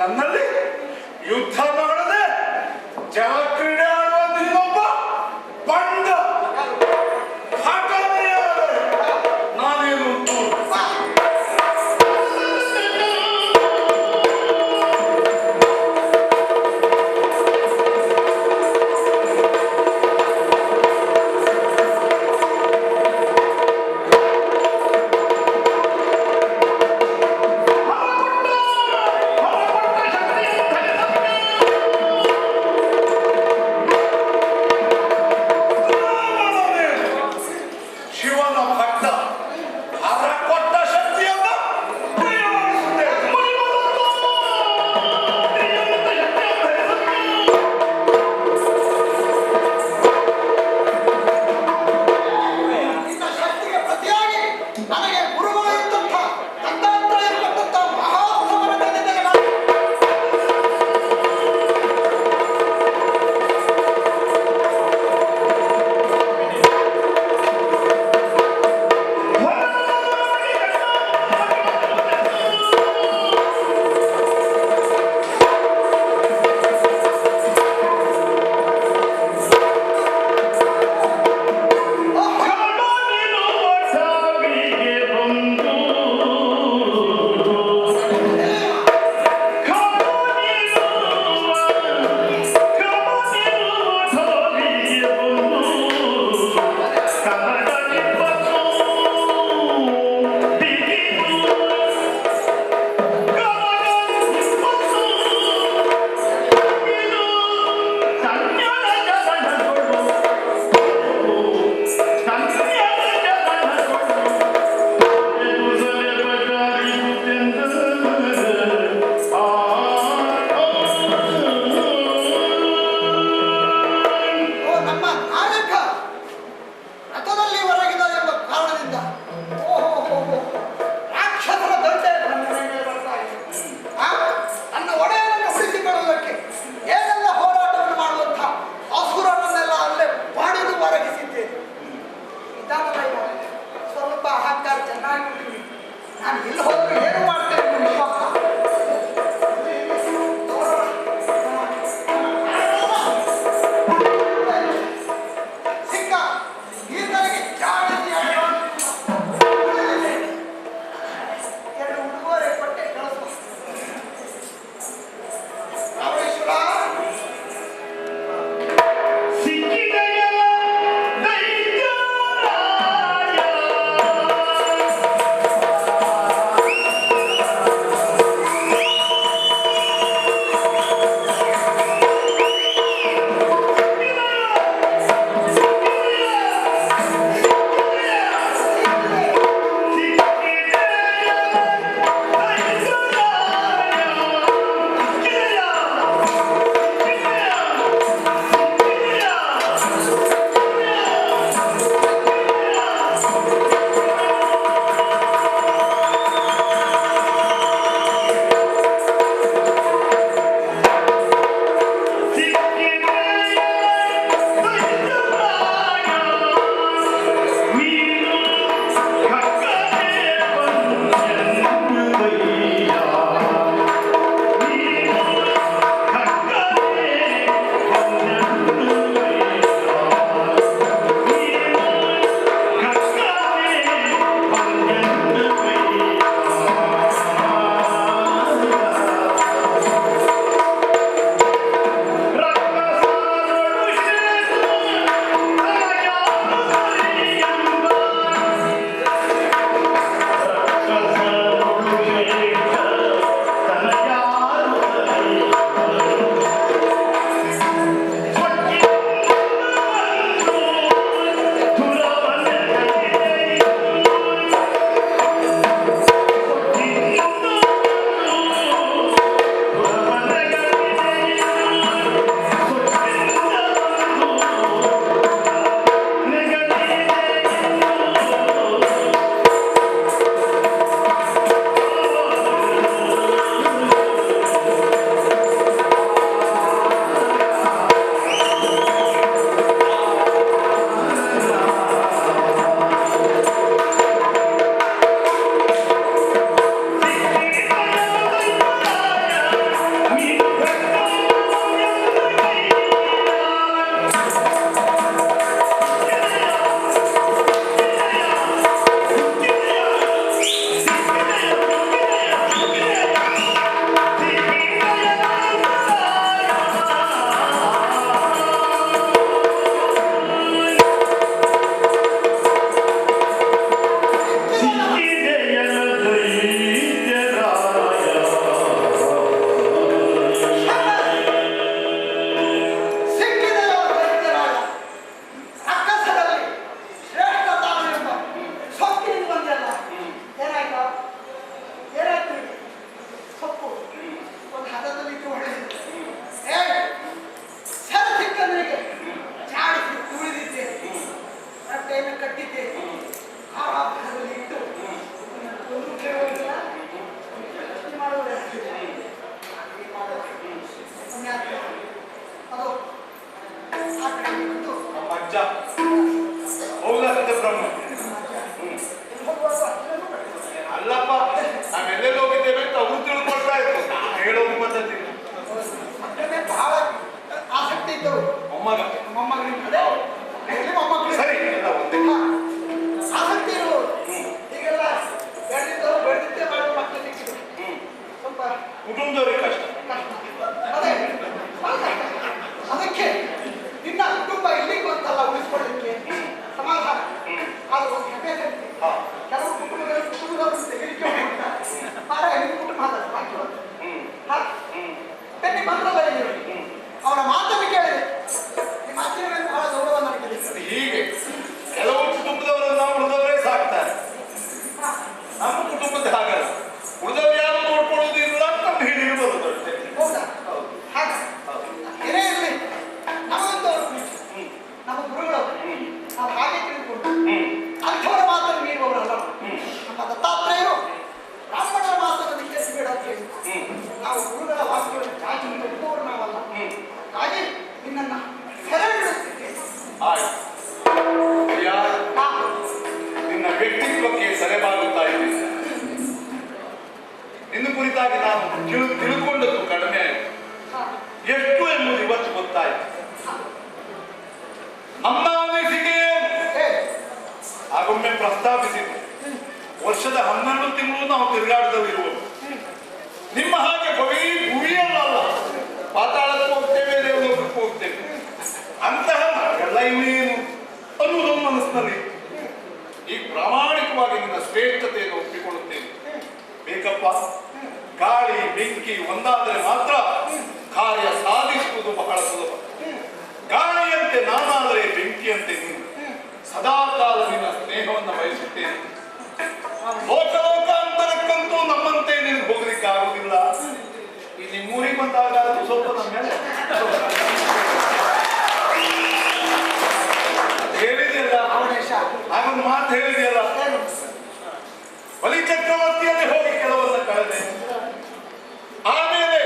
നടന്നത്? യുദ്ധമാണ് 那你老 giữ. ಕುಟುಂಬದವ್ರಿಗೆ ಕಷ್ಟ. ಅದಕ್ಕೆ ನಿನ್ನ ಕುಟುಂಬ ಇಲ್ಲಿಗೆ ಬಂತಲ್ಲ ಉಳಿಸ್ಕೊಳ್ಳಿಕ್ಕೆ ಸಮಾಧಾನ. ಹಾ. ಕೆಲವು ಕುಟುಂಬಗಳು ಕುಟುಂಬದವರು ತೆಗಿಲಿಕ್ಕೆ ಮಾರಾಯ ನಿಮ್ಮ ಕುಟುಂಬ ಅದಲ್ಲ ಬಾಕಿ ಒಂದು. ಹ್ಮ್ ಹಾ? ಹ್ಮ್ ಬೆನ್ನಿ ಬಂದ್ರಲ್ಲ ಅವನ ಮಾತನ್ನು ಕೇಳಿದೆ ಆಗೊಮ್ಮೆ ಪ್ರಸ್ತಾಪಿಸಿದ್ದು ವರ್ಷದ ಹನ್ನೆರಡು ತಿಂಗಳು ನಾವು ತಿರುಗಾಡದಲ್ಲಿ ಇರುವ ನಿಮ್ಮ ಹಾಗೆ ಬರೀ ಭೂಮಿಯಲ್ಲ ಪಾತಾಳದ ಹೋಗ್ತೇವೆ ದೇವಲೋಕಕ್ಕೆ ಹೋಗ್ತೇವೆ. ಅಂತಹ ಎಲ್ಲ ಇನ್ನೇನು ಅನ್ನುವುದು ಮನಸ್ಸಿನಲ್ಲಿ. ಈ ಪ್ರಾಮಾಣಿಕವಾಗಿ ನಿನ್ನ ಶ್ರೇಷ್ಠತೆಯನ್ನು ಒಪ್ಪಿಕೊಳ್ಳುತ್ತೇನೆ. ಬೇಕಪ್ಪ, ಗಾಳಿ, ಬೆಂಕಿ ಒಂದಾದರೆ ಮಾತ್ರ ಕಾರ್ಯ ಸಾಧಿಸುವುದು ಬಹಳ ಸುಲಭ. ಗಾಳಿಯಂತೆ ನಾನಾದರೆ ಬೆಂಕಿಯಂತೆ ನೀನು. ಸದಾ ಕಾಲ ನಿನ್ನ ಸ್ನೇಹವನ್ನು ಬಯಸುತ್ತೇನೆ. ಲೋಕ ಲೋಕಾಂತರಕ್ಕಂತೂ ನಮ್ಮಂತೆ ನಿನಗೆ ಹೋಗ್ಲಿಕ್ಕೆ ಆಗುದಿಲ್ಲ ಇಲ್ಲಿ ನಿಮ್ಮೂರಿಗೆ ಬಂದಾಗ ಸ್ವಲ್ಪ ನಮ್ಮ ಮೇಲೆ ಹೇಳಿದೆಯಲ್ಲ? ಹಾಗೊಂದು ಮಾತು ಹೇಳಿದೆಯಲ್ಲ? ಬಲಿ ಚಕ್ರವರ್ತಿಯಲ್ಲಿ ಹೋಗಿ ಕೆಲವನ್ನ ಕಳೆದೆ. ಆಮೇಲೆ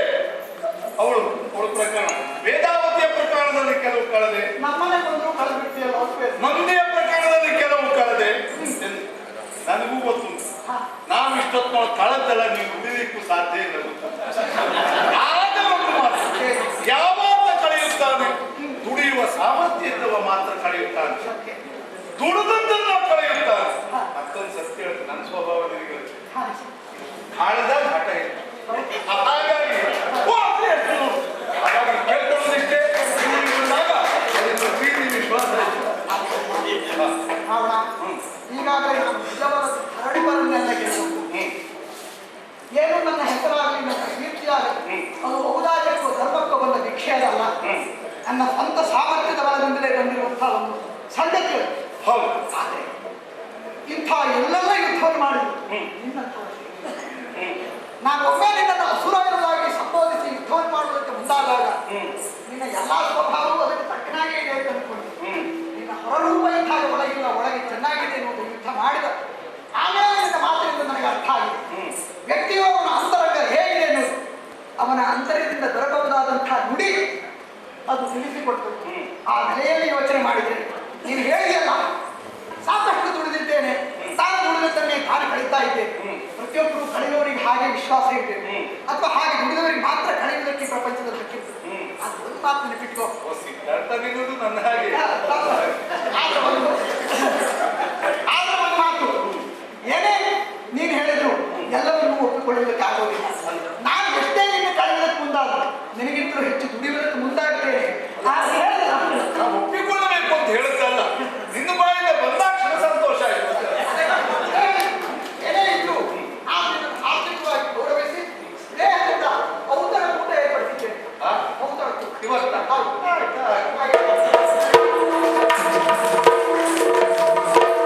ಅವಳು ಅವಳ ಪ್ರಕರಣ. ವೇದಾವತಿಯ ಪ್ರಕರಣದಲ್ಲಿ ಕೆಲವು ಕಳೆದೆ. ನಮ್ಮನೆ ಬಂದು ಕಳೆದು ಬಿಡ್ತೀಯಲ್ಲ ಮಂದಿಯ ಪ್ರಕರಣದಲ್ಲಿ ಕೆಲವು ಕಳೆದೆ ಎಂದು ನನಗೂ ಗೊತ್ತುಂಟು ನಾವು ಇಷ್ಟೊತ್ತು ಕಳೆದಲ್ಲ ನೀವು ಉಳಿಲಿಕ್ಕೂ ಸಾಧ್ಯ ಇಲ್ಲ. ಯಾವಾಗ ಕಳೆಯುತ್ತಾನೆ? ದುಡಿಯುವ ಸಾಮರ್ಥ್ಯ ಇದ್ದವ ಮಾತ್ರ ಕಳೆಯುತ್ತಾನೆ. ದುಡಿದದ್ದನ್ನ ಕಳೆಯುತ್ತಾನೆ. ಮತ್ತೊಂದು ಸತ್ಯ ನನ್ನ ಸ್ವಭಾವ ನಿನಗೆ ಘಟ ಕಾಳದಾಗ ಹಠ ಇಲ್ಲ ನನ್ನ ಸ್ವಂತ ಸಾಮರ್ಥ್ಯದ ಬಲದಿಂದಲೇ ಬಂದಿರುವಂತಹ ಒಂದು ಸಂಗತಿ ಹೌದು ಆದರೆ ಇಂಥ ಎಲ್ಲೆಲ್ಲ ಯುದ್ಧವನ್ನು ಮಾಡಿದ್ರು. ನಾನು ಒಮ್ಮೆ ನಿನ್ನನ್ನು ಅಸುರವಾಗಿ ಸಂಬೋಧಿಸಿ ಯುದ್ಧವನ್ನು ಮಾಡುವುದಕ್ಕೆ ಮುಂದಾದಾಗ. ನಿನ್ನ ಎಲ್ಲ ಸ್ವಭಾವವು ಅದಕ್ಕೆ ತಕ್ಕನಾಗೇ ಇದೆ ಅಂತ ಅನ್ಕೊಂಡು. ನಿನ್ನ ಹೊರರೂಪ ಇಂತಹ ಒಳಗಿಲ್ಲ ಒಳಗೆ ಚೆನ್ನಾಗಿದೆ ಎನ್ನುವುದು ಯುದ್ಧ ಮಾಡಿದ ಆಮೇಲೆ ನಿನ್ನ ಮಾತಿನಿಂದ ನನಗೆ ಅರ್ಥ ಆಗಿದೆ. ವ್ಯಕ್ತಿಯು ಅವನ ಅಂತರಂಗ ಹೇಗಿದೆ ಅನ್ನೋದು ಅವನ ಅಂತರ್ಯದಿಂದ ದೊರಕಬಹುದಾದಂತಹ ನುಡಿ ಅದು ನಿಲ್ಲಿಸಿ ಹ್ಮ್. ಆ ನೆಲೆಯಲ್ಲಿ ಯೋಚನೆ ಮಾಡಿದ್ರೆ ನೀನು ಹೇಳಿದೆಯಲ್ಲ ಸಾಕಷ್ಟು ದುಡಿದಿದ್ದೇನೆ ಸಾಲ ದುಡಿದ ತನ್ನೇ ತಾನು ಕಳೀತಾ ಇದ್ದೆ. ಪ್ರತಿಯೊಬ್ಬರು ಕಳೆಯುವವರಿಗೆ ಹಾಗೆ ವಿಶ್ವಾಸ ಇದೆ ಅಥವಾ ಹಾಗೆ ದುಡಿದವರಿಗೆ ಮಾತ್ರ ಕಳೆಯುವುದಕ್ಕೆ ಪ್ರಪಂಚದ ಸಿಕ್ಕಿತ್ತು. ಅದು ಒಂದು ಮಾತು ನೆನಪಿಟ್ಕೋ ಸಿದ್ಧಾರ್ಥ ನನ್ನ ಹಾಗೆ ಆದ್ರೆ ಒಂದು